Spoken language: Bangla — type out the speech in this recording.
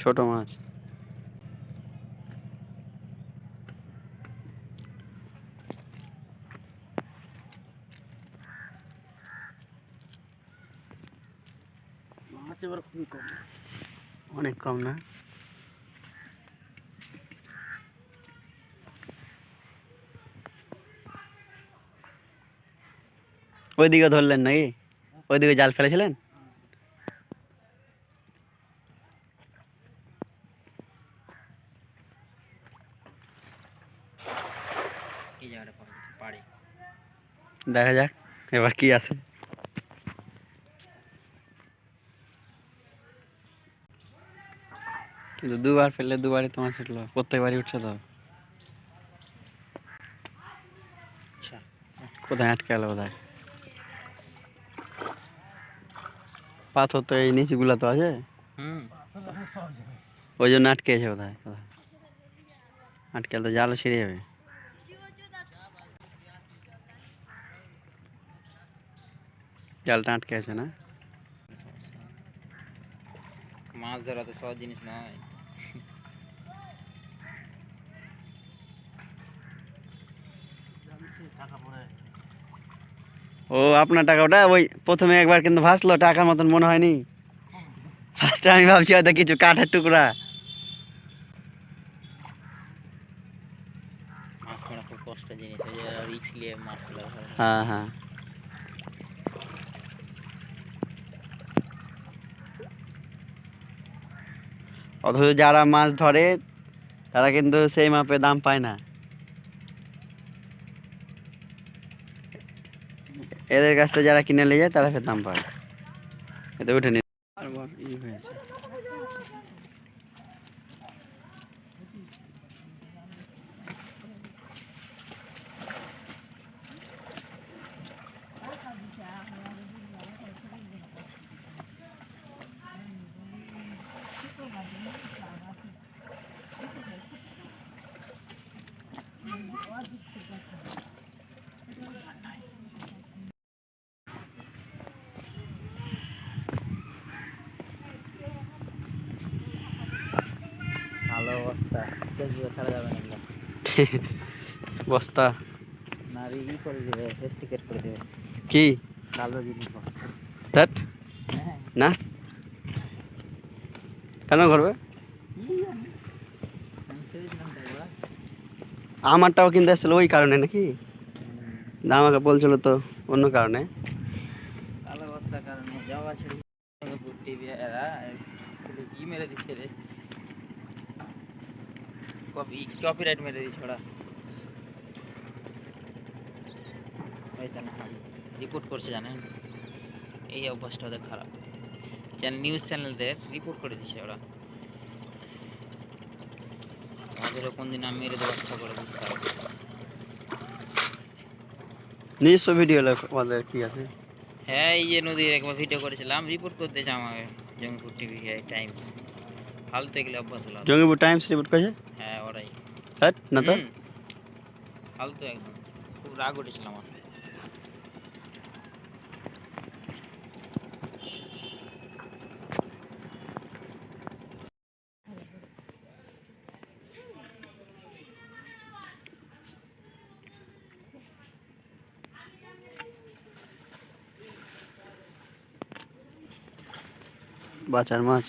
ছোট মাছ। মাছ এবার খুবই কম। অনেক কম না? ওইদিকে ধরলেন নাকি? ওইদিকে জাল ফেলেছিলেন? এই জায়গাটা দেখা যাক এবার কি আছে। কিন্তু দুবার ফেললে দুবারই তোমার ছুটলো প্রত্যেকবারই উঠছে তো। আচ্ছা কোথায় আটকে গেল কোথায়? পাথর তো এই নিচগুলো তো আছে। হুম। ওই জন্য আটকে আছে কোথায়? কোথায়? আটকে গেলে তো জালও ছিঁড়ে যাবে। জালটা আটকে আছে না? মাছ ধরা তো সহজ জিনিস নয়। ও আপনার টাকা ওটা ওই প্রথমে একবার কিন্তু ভাসলো টাকার মতন মনে হয়নি। ফার্স্টে আমি ভাবছি হয়তো কিছু কাঠের টুকরা। মাছ ধরা খুব কষ্টের জিনিস হয় হ্যাঁ। অথচ যারা মাছ ধরে, তারা কিন্তু সেই মাপে দাম পায় না। এদের কাছ থেকে যারা কিনে নিয়ে যায়, তারা ফের দাম পায়। এতে উঠে নি ভালো অবস্থা ফেসবুকে ছাড়া যাবে না বস্তা। না ই করে দেবে রেস্টিকেট করে দেবে। কি? কালো জিনিস দ্যাট না? কেন করবে। আমারটাও কিনতে এসেছিল ওই কারণে নাকি? না আমাকে বলছিল তো অন্য কারণে। কালো অবস্থার কারণে ছেড়ে মেরে দিচ্ছে রে। কপি কপিরাইট মেরে দিচ্ছে ওরা ওই তো না রিপোর্ট করছে জানেন এই অভ্যাসটা ওদের খারাপ চ্যানেল নিউজ চ্যানেলদের রিপোর্ট করে দিচ্ছে ওরা আমাদেরও কোন দিন আমি মেরে দেওয়ার ইচ্ছা করে বুঝতে পারব নিজস্ব ভিডিও ওদের কি আছে হ্যাঁ এই যে নদীর একবার ভিডিও করেছিলাম রিপোর্ট করতেছে আমাকে জঙ্গিপুর টিভি টাইমস ফালতু এগুলো অভ্যাস হলো জঙ্গিপুর টাইমস রিপোর্ট করেছে হ্যাঁ ওরাই হ্যাট না তো হুম। ফালতু একদম খুব রাগ উঠেছিল আমার বাচার মাছ